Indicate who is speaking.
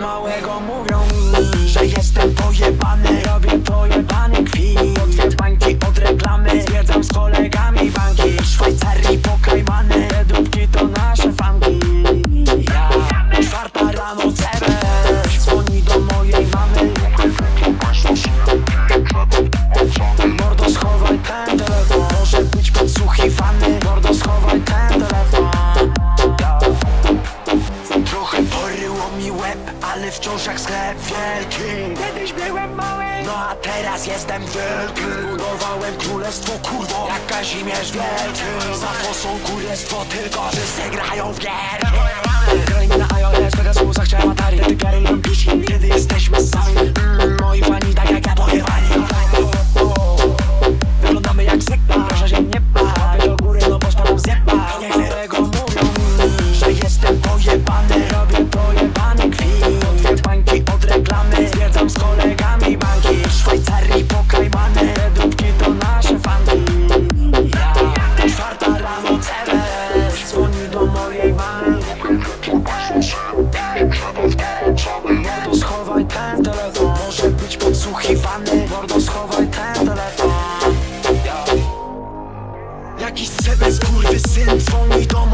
Speaker 1: małego mówią Lokalny wciąż jak sklep wielki. Kiedyś byłem mały. No a teraz jestem wielki. Budowałem królestwo kurwo Jak Kazimierz Wielki. Za fosą królestwo tylko Wszyscy grają w gier. sind, zwang ich da